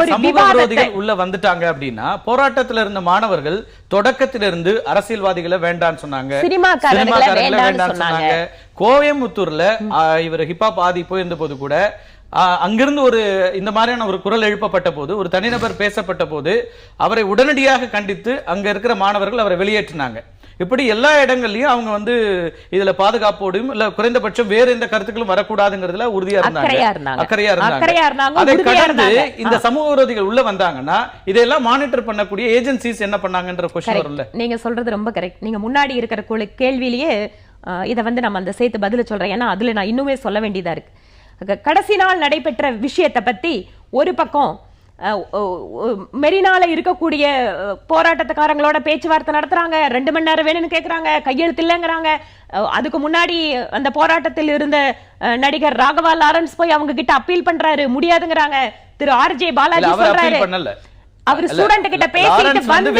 ஒரு சமூக விவாதத்தை விரோதிகள் உள்ள வந்துட்டாங்க அப்படின்னா போராட்டத்துல இருந்த மாணவர்கள் தொடக்கத்திலிருந்து அரசியல்வாதிகளை வேண்டான்னு சொன்னாங்க. சினிமாக்காரர்களை. கோயம்புத்தூர்ல இவர் ஹிப்ஹாப் ஆதி போயிருந்த போது கூட அங்கிருந்து ஒரு இந்த மாதிரியான ஒரு குரல் எழுப்பப்பட்ட போது ஒரு தனிநபர் பேசப்பட்ட போது அவரை உடனடியாக கண்டித்து அங்க இருக்கிற மாணவர்கள் அவரை வெளியேற்றினாங்க. இப்படி எல்லா இடங்கள்லயும் அவங்க வந்து இதுல பாதுகாப்போடும் இல்ல குறைந்தபட்சம் வேற எந்த கருத்துக்களும் வரக்கூடாதுங்கிறதுல உறுதியா இருந்தாங்க. அக்கறையா இருந்தாங்க. அதை கடந்து. இந்த சமூக விரோதிகள் உள்ள வந்தாங்கன்னா இதெல்லாம் மானிட்டர் பண்ணக்கூடிய ஏஜென்சிஸ் என்ன பண்ணாங்கன்ற கொஸ்டின் வரும்ல. நீங்க சொல்றது ரொம்ப கரெக்ட் நீங்க முன்னாடி இருக்கிற குழு- கேள்வியிலேயே இதை வந்து நம்ம அந்த சேர்த்து பதில சொல்றேன். ஏன்னா அதுல நான் இன்னுமே சொல்ல வேண்டியதா இருக்கு. கடைசி நாள் நடைபெற்ற விஷயத்தை பத்தி ஒரு பக்கம் மெரினால இருக்கக்கூடிய போராட்டத்துக்காரங்களோட பேச்சுவார்த்தை நடத்துறாங்க. ரெண்டு மணி நேரம் வேணும்னு கேக்குறாங்க. கையெழுத்து இல்லைங்கிறாங்க அதுக்கு முன்னாடி அந்த போராட்டத்தில் இருந்த நடிகர் ராகவா லாரன்ஸ் போய் அவங்க கிட்ட அப்பீல் பண்றாரு. முடியாதுங்கிறாங்க. திரு ஆர்ஜே இல்ல பாலாஜி சொல்றாரு. அவர் ஸ்டூடெண்ட் கிட்ட பேசிட்டு வந்து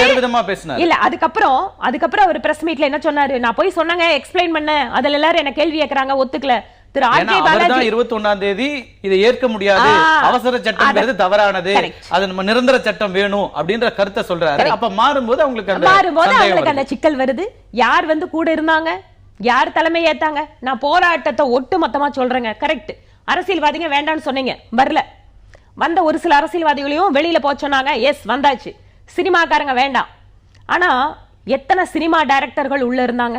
இல்ல அதுக்கப்புறம் அதுக்கப்புறம் அவர் பிரஸ் மீட்ல என்ன சொன்னாரு? நான் போய் சொன்னாங்க எக்ஸ்பிளைன் பண்ண அதுல எல்லாரும் என்ன கேள்வி கேக்குறாங்க? ஒத்துக்கல. திரு அவர் பாலாஜி இருபத்தி ஒன்னாம் தேதி இதை ஏற்க முடியாது. அவசர சட்டம்ங்கிறது தவறானது. அது நம்ம நிரந்தர சட்டம் வேணும் அப்படின்ற கருத்தை சொல்றாரு. அப்ப மாறும்போது அவங்களுக்கு அந்த மாறும்போது அவங்களுக்கு. அந்த சிக்கல் வருது. யார் வந்து கூட இருந்தாங்க? யார் தலைமை ஏத்தாங்க? நான் போராட்டத்தை ஒட்டு மொத்தமா சொல்றேங்க. கரெக்ட் அரசியல்வாதிங்க வேண்டாம்னு சொன்னீங்க. வரல. வந்த ஒரு சில அரசியல்வாதிகளையும் வெளியில போக சொன்னாங்க. எஸ் வந்தாச்சு. சினிமாக்காரங்க வேண்டாம். ஆனா எத்தனை சினிமா டைரக்டர்கள் உள்ள இருந்தாங்க?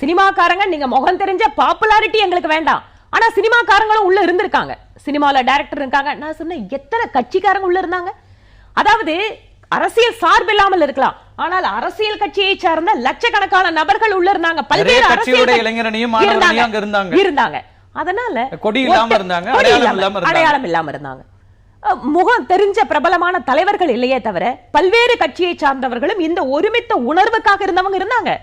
சினிமாக்காரங்க நீங்க முகம் தெரிஞ்ச பாப்புலாரிட்டி எங்களுக்கு வேண்டாம். ஆனா சினிமாக்காரங்களும் உள்ள இருந்திருக்காங்க. சினிமால டைரக்டர் இருக்காங்க. நான் சொன்னேன் எத்தனை கட்சிக்காரங்க உள்ள இருந்தாங்க? அதாவது அரசியல் சார்பு இல்லாமல் இருக்கலாம். ஆனால் அரசியல் கட்சியை சார்ந்த லட்சக்கணக்கான நபர்கள் உள்ள இருந்தாங்க. பல்வேறு கட்சியோட கட்சி- இளைஞரணியும் இருந்தாங்க. இருந்தாங்க. அதனால கொடி இல்லாம இருந்தாங்க, அடையாளம் இல்லாம- இருந்தாங்க. முகம் தெரிஞ்ச பிரபலமான தலைவர்கள் இல்லையே தவிர பல்வேறு கட்சியை சார்ந்தவர்களும் இந்த ஒருமித்த உணர்வுக்காக இருந்தவங்க இருந்தாங்க.